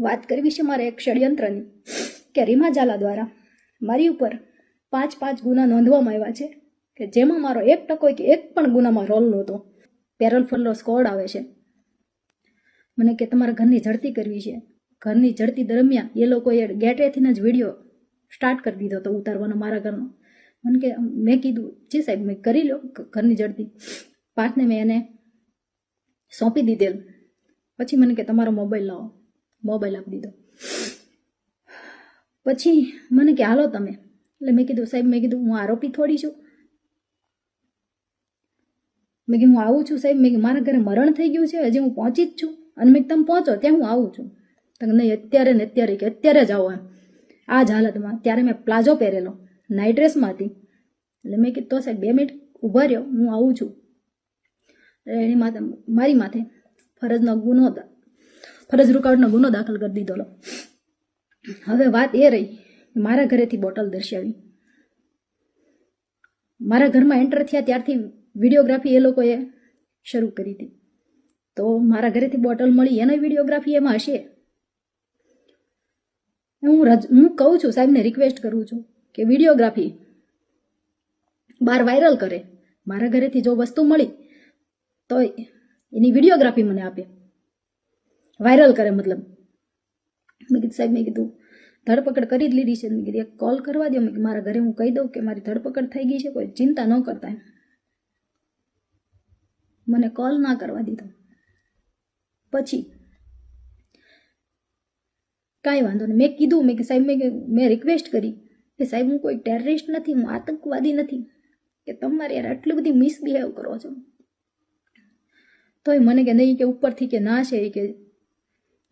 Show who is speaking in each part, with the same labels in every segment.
Speaker 1: વાત કરવી છે મારે એક ષડયંત્રની, કે રીમા ઝાલા દ્વારા. મારી ઉપર પાંચ પાંચ ગુના નોંધવામાં આવ્યા છે, કે જેમાં મારો એક ટકો કે એક પણ ગુનામાં રોલ નહોતો. પેરોલ ફરલો સ્કોડ આવે છે. મને કે તમારા ઘરની ઝડતી કરવી છે. ઘરની ઝડતી દરમિયાન એ લોકોએ ગેટેથી જ વીડિયો સ્ટાર્ટ કરી દીધો હતો ઉતારવાનો મારા ઘરનો. મને કે મેં કીધું, જી સાહેબ, મેં કરી લો ઘરની ઝડતી પાંચને મેં એને સોંપી દીધેલ. પછી મને કે, તમારો મોબાઈલ લાવો. મોબાઈલ આપી દીધો. પછી મને કે, હાલો તમે. એટલે મેં કીધું, સાહેબ, મેં કીધું, હું આરોપી થોડી છું. મેં કીધું, હું આવું છું, સાહેબ. મેં કીધું, મારા ઘરે મરણ થઈ ગયું છે, હજી હું પહોંચી જ છું. અને મેં તમે પહોંચો, ત્યાં હું આવું છું. તમે નહીં, અત્યારે ને અત્યારે કે, અત્યારે જ આવો એમ. આ જ હાલતમાં ત્યારે મેં પ્લાઝો પહેરેલો, નાઇટ ડ્રેસમાં હતી. એટલે મેં કીધું, તો સાહેબ, બે મિનિટ ઊભા રહ્યો, હું આવું છું. એની માથે, મારી માથે ફરજનો ગુનો દ- ફરજ રૂકાવટનો ગુનો દાખલ કરી દીધો હવે વાત એ રહી મારા ઘરેથી બોટલ દર્શાવી. મારા ઘરમાં એન્ટર થયા ત્યારથી વિડીયોગ્રાફી એ લોકોએ શરૂ કરી હતી. તો મારા ઘરેથી બોટલ મળી, એનો વિડીયોગ્રાફી એમાં હશે? હું રજ, હું કહું છું, સાહેબને રિક્વેસ્ટ કરું છું કે વિડીયોગ્રાફી બહાર વાયરલ કરે. મારા ઘરેથી જો વસ્તુ મળી તો એની વિડીયોગ્રાફી મને આપે. વાયરલ કરે મતલબ. મેં કીધું, સાહેબ, મેં કીધું, ધરપકડ કરી જ લીધી છે. મેં કીધું, એક કોલ કરવા દો મેં મારા ઘરે હું કહી દઉં કે મારી ધરપકડ થઈ ગઈ છે, કોઈ ચિંતા ન કરતા મને કોલ ના કરવા દીધો. પછી કાંઈ વાંધો નહીં. મેં કીધું, મેં કે સાહેબ, મેં મેં રિક્વેસ્ટ કરી કે સાહેબ, હું કોઈ ટેરરિસ્ટ નથી, હું આતંકવાદી નથી, કે તમારે યાર આટલી બધી મિસબિહેવ કરો છો. તોય મને કે નહીં કે ઉપરથી કે ના છે કે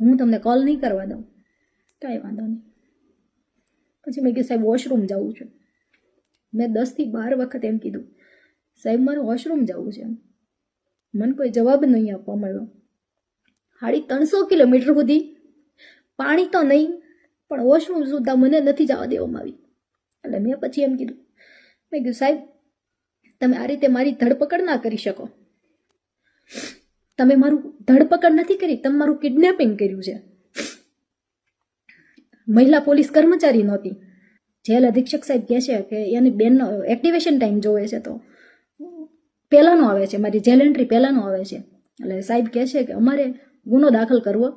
Speaker 1: હું તમને કોલ નહીં કરવા દઉં. કાંઈ વાંધો નહીં. પછી મેં કીધું, સાહેબ વોશરૂમ જવું છે. મેં દસથી બાર વખત એમ કીધું, સાહેબ, મારે વોશરૂમ જવું છે. મને કોઈ જવાબ નહીં આપવા મળ્યો. સાડી ત્રણસો કિલોમીટર સુધી પાણી તો નહીં, પણ વોશરૂમ સુધા મને નથી જવા દેવામાં આવી. એટલે મેં પછી એમ કીધું, મેં કીધું, સાહેબ, તમે આ રીતે મારી ધરપકડ ના કરી શકો. તમે મારું ધરપકડ નથી કરી, તમે મારું કિડનેપિંગ કર્યું છે. મહિલા પોલીસ કર્મચારી નહોતી. જેલ અધિક્ષક સાહેબ કહે છે કે એની બેનનો એક્ટિવેશન ટાઈમ જોવે છે તો પહેલાંનો આવે છે, મારી જેલ એન્ટ્રી પહેલાંનો આવે છે. એટલે સાહેબ કહે છે કે અમારે ગુનો દાખલ કરવો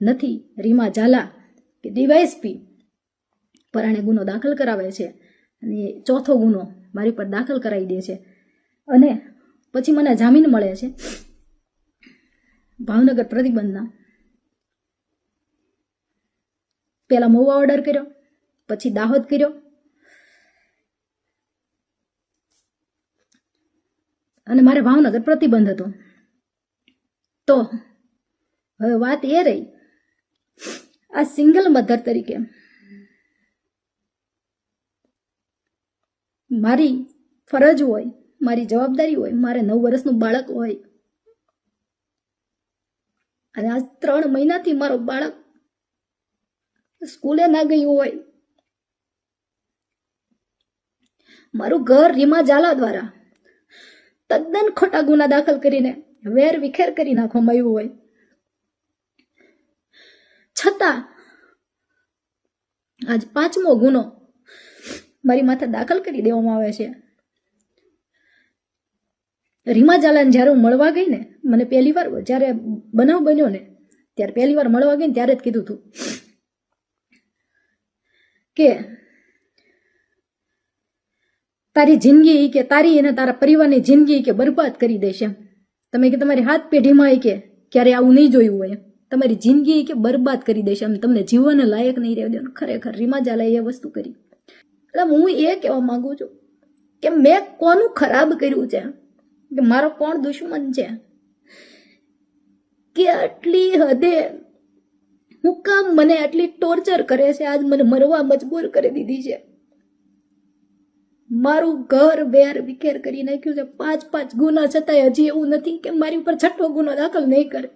Speaker 1: નથી. રીમા ઝાલા કે ડીવાયએસપી પરાણે ગુનો દાખલ કરાવે છે અને ચોથો ગુનો મારી પર દાખલ કરાવી દે છે. અને પછી મને જામીન મળે છે. ભાવનગર પ્રતિબંધના. પહેલાં મહુવા ઓર્ડર કર્યો, પછી દાહોદ કર્યો. અને મારે ભાવનગર પ્રતિબંધ હતો. તો હવે વાત એ રહી, આ સિંગલ મધર તરીકે મારી ફરજ હોય, મારી જવાબદારી હોય, મારે નવ વર્ષનું બાળક હોય અને આજ ત્રણ મહિનાથી મારો બાળક સ્કૂલે ના ગયું હોય. મારું ઘર રીમા ઝાલા દ્વારા તદ્દન ખોટા ગુના દાખલ કરીને વેર વિખેર કરી નાખવામાં આવ્યું હોય. છતાં આજ પાંચમો ગુનો મારી માથે દાખલ કરી દેવામાં આવે છે. રીમા જાલાને જ્યારે હું મળવા ગઈ ને, મને પહેલી વાર જ્યારે બનાવ બન્યો ને, ત્યારે પહેલી વાર મળવા ગઈ ને ત્યારે જ કીધું હતું કે તારી જિંદગી કે તારી અને તારા પરિવારની જિંદગી કે બરબાદ કરી દેશે. તમે કે તમારી હાથ પેઢીમાં એ કે ક્યારે આવું નહીં જોયું હોય. તમારી જિંદગી કે બરબાદ કરી દેશે એમ તમને જીવન લાયક નહીં રહેવા દેવાનું ખરેખર રીમા જાલાએ એ વસ્તુ કરી એટલે હું એ કહેવા માગું છું કે મેં કોનું ખરાબ કર્યું છે કે મારો કોણ દુશ્મન છે? કે આટલી હદે હું કામ મને આટલી ટોર્ચર કરે છે, આજ મને મરવા મજબૂર કરી દીધી છે? મારું ઘર વેર વિખેર કરી નાખ્યું છે. પાંચ પાંચ ગુના છતાંય હજી એવું નથી કે મારી ઉપર છઠ્ઠો ગુનો દાખલ નહીં કરે.